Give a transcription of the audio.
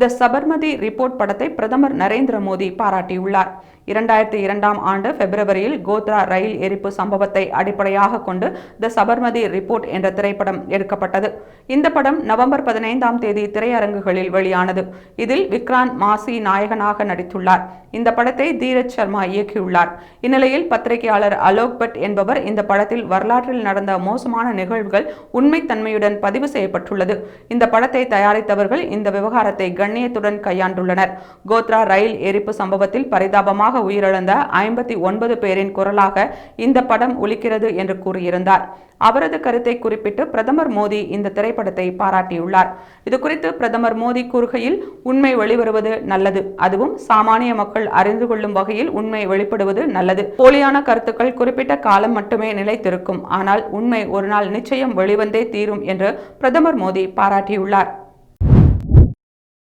த Sabarmati report படத்தை பிரதமர் நரேந்திர மோடி பாராட்டியுள்ளார். இரண்டாயிரத்தி இரண்டாம் ஆண்டு பிப்ரவரியில் கோத்ரா ரயில் எரிப்பு சம்பவத்தை அடிப்படையாக கொண்டு த சபர்மதி ரிப்போர்ட் என்ற திரைப்படம் எடுக்கப்பட்டது. இந்த படம் நவம்பர் பதினைந்தாம் தேதி திரையரங்குகளில் வெளியானது. இதில் விக்ராந்த் மாசி நாயகனாக நடித்துள்ளார். இந்த படத்தை தீரஜ் சர்மா இயக்கியுள்ளார். இந்நிலையில் பத்திரிகையாளர் அலோக் பட் என்பவர் இந்த படத்தில் வரலாற்றில் நடந்த மோசமான நிகழ்வுகள் உண்மைத்தன்மையுடன் பதிவு செய்யப்பட்டுள்ளது. இந்த படத்தை தயாரித்தவர்கள் இந்த விவகாரத்தை கண்ணியத்துடன் கையாண்டுள்ளனர். கோத்ரா ரயில் எரிப்பு சம்பவத்தில் பரிதாபமாக உயிரிழந்த ஐம்பத்தி ஒன்பது பேரின் குரலாக இந்த படம் ஒலிக்கிறது என்று கூறியிருந்தார். அவரது கருத்தை குறிப்பிட்டு பிரதமர் மோடி இந்த திரைப்படத்தை பாராட்டியுள்ளார். இதுகுறித்து பிரதமர் மோடி கூறுகையில் உண்மை வெளிவருவது நல்லது. அதுவும் சாமானிய மக்கள் அறிந்து கொள்ளும் வகையில் உண்மை வெளிப்படுவது நல்லது. போலியான கருத்துக்கள் குறிப்பிட்ட காலம் மட்டுமே நிலைத்திருக்கும். ஆனால் உண்மை ஒரு நாள் நிச்சயம் வெளிவந்தே தீரும் என்று பிரதமர் மோடி பாராட்டியுள்ளார்.